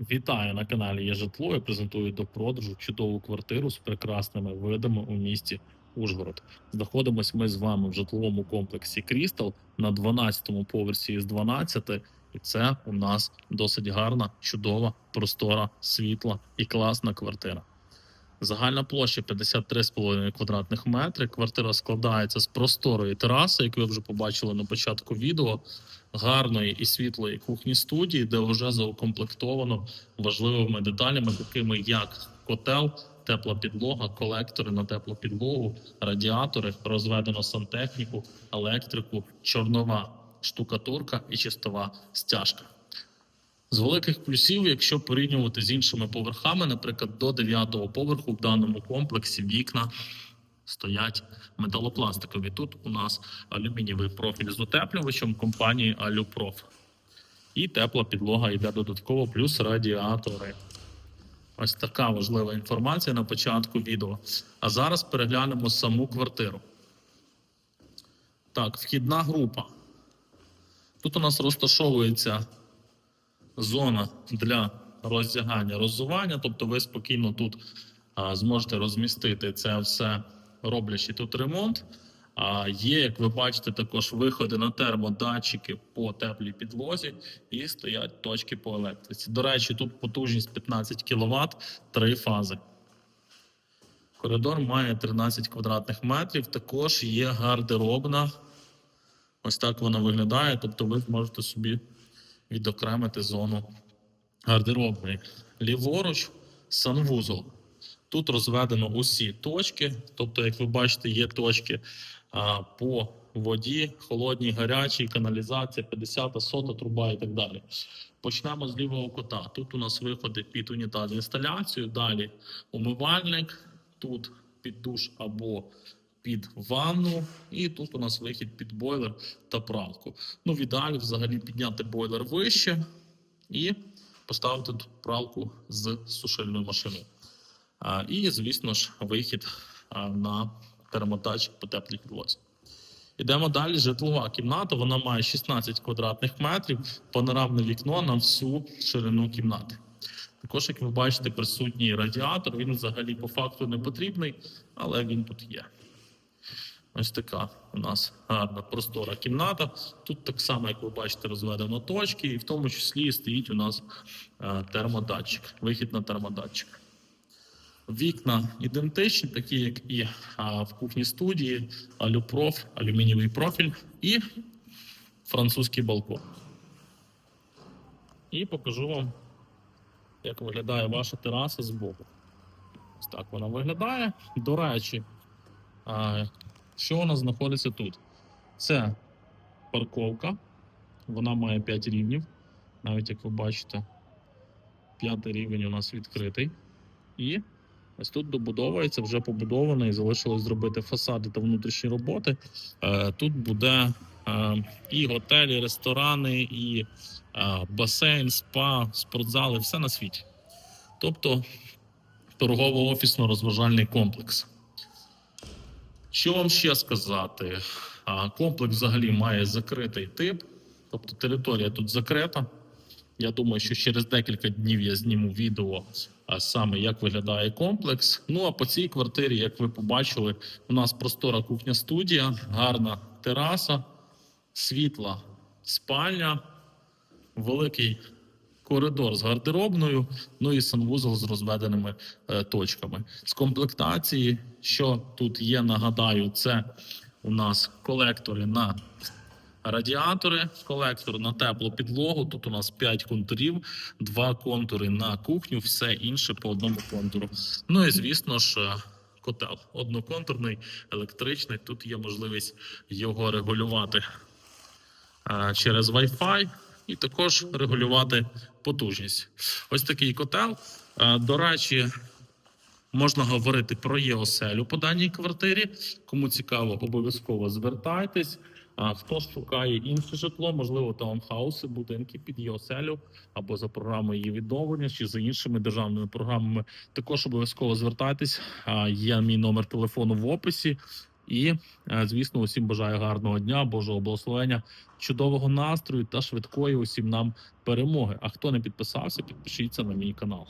Вітаю на каналі Є житло. Я презентую до продажу чудову квартиру з прекрасними видами у місті Ужгород. Знаходимось ми з вами в житловому комплексі Крістал на 12-му поверсі із 12. І це у нас досить гарна, чудова, простора, світла і класна квартира. Загальна площа 53,5 квадратних метри. Квартира складається з просторої тераси, як ви вже побачили на початку відео, гарної і світлої кухні студії, де вже заукомплектовано важливими деталями, такими як котел, тепла підлога, колектори на теплу підлогу, радіатори, розведено сантехніку, електрику, чорнова штукатурка і чистова стяжка. З великих плюсів, якщо порівнювати з іншими поверхами, наприклад, до 9-го поверху в даному комплексі вікна стоять металопластикові. Тут у нас алюмінієвий профіль з утеплювачем компанії Алюпроф. І тепла підлога йде додатково, плюс радіатори. Ось така важлива інформація на початку відео. А зараз переглянемо саму квартиру. Так, вхідна група. Тут у нас розташовується зона для роздягання, роззування, тобто ви спокійно тут а, зможете розмістити це все, роблячи тут ремонт. А є, як ви бачите, також виходи на термодатчики по теплій підлозі і стоять точки по електриці. До речі, тут потужність 15 кВт, три фази. Коридор має 13 квадратних метрів. Також є гардеробна. Ось так вона виглядає. Тобто ви зможете собі відокремити зону гардеробної. Ліворуч санвузол. Тут розведено усі точки. Тобто, як ви бачите, є точки а, по воді, холодній, гарячій, каналізація, 50 сота труба і так далі. Почнемо з лівого кота. Тут у нас виходи під унітаз інсталяцію, далі умивальник, тут під душ або під ванну, і тут у нас вихід під бойлер та пралку. Ну, в ідеалі взагалі підняти бойлер вище і поставити тут пралку з сушильною машиною. І, звісно ж, вихід на термотач по теплій підлозі. Ідемо далі. Житлова кімната. Вона має 16 квадратних метрів, панорамне вікно на всю ширину кімнати. Також, як ви бачите, присутній радіатор. Він взагалі по факту не потрібний, але він тут є. Ось така у нас гарна простора кімната. Тут так само, як ви бачите, розведено точки, і в тому числі стоїть у нас е, термодатчик, вихід на термодатчик. Вікна ідентичні, такі, як і а, в кухні студії, алюпроф, алюмінієвий профіль і французький балкон. І покажу вам, як виглядає ваша тераса збоку. Ось так вона виглядає. До речі, а, що у нас знаходиться тут? Це парковка. Вона має 5 рівнів. Навіть як ви бачите, п'ятий рівень у нас відкритий. І ось тут добудовується, вже побудовано і залишилось зробити фасади та внутрішні роботи. Е, Тут буде е, і готелі, і ресторани, і е, басейн, спа, спортзали, все на світі. Тобто торгово-офісно-розважальний комплекс. Що вам ще сказати? Комплекс взагалі має закритий тип, тобто територія тут закрита. Я думаю, що через декілька днів я зніму відео, саме як виглядає комплекс. Ну а по цій квартирі, як ви побачили, у нас простора кухня-студія, гарна тераса, світла спальня, великий коридор з гардеробною, ну і санвузол з розведеними е, точками. З комплектації, що тут є, нагадаю, це у нас колектори на радіатори, колектор на теплу підлогу. Тут у нас 5 контурів, 2 контури на кухню, все інше по одному контуру. Ну і звісно ж. Котел одноконтурний, електричний. Тут є можливість його регулювати е, через Wi-Fi і також регулювати потужність. Ось такий котел. Е, До речі, можна говорити про ЄОСЕЛю по даній квартирі. Кому цікаво, обов'язково звертайтесь. А хто шукає інше житло, можливо, таунхауси, будинки під ЄОСЕЛю або за програмою її відновлення, чи за іншими державними програмами, також обов'язково звертайтесь. Є мій номер телефону в описі. І, е, звісно, усім бажаю гарного дня, Божого благословення, чудового настрою та швидкої усім нам перемоги. А хто не підписався, підпишіться на мій канал.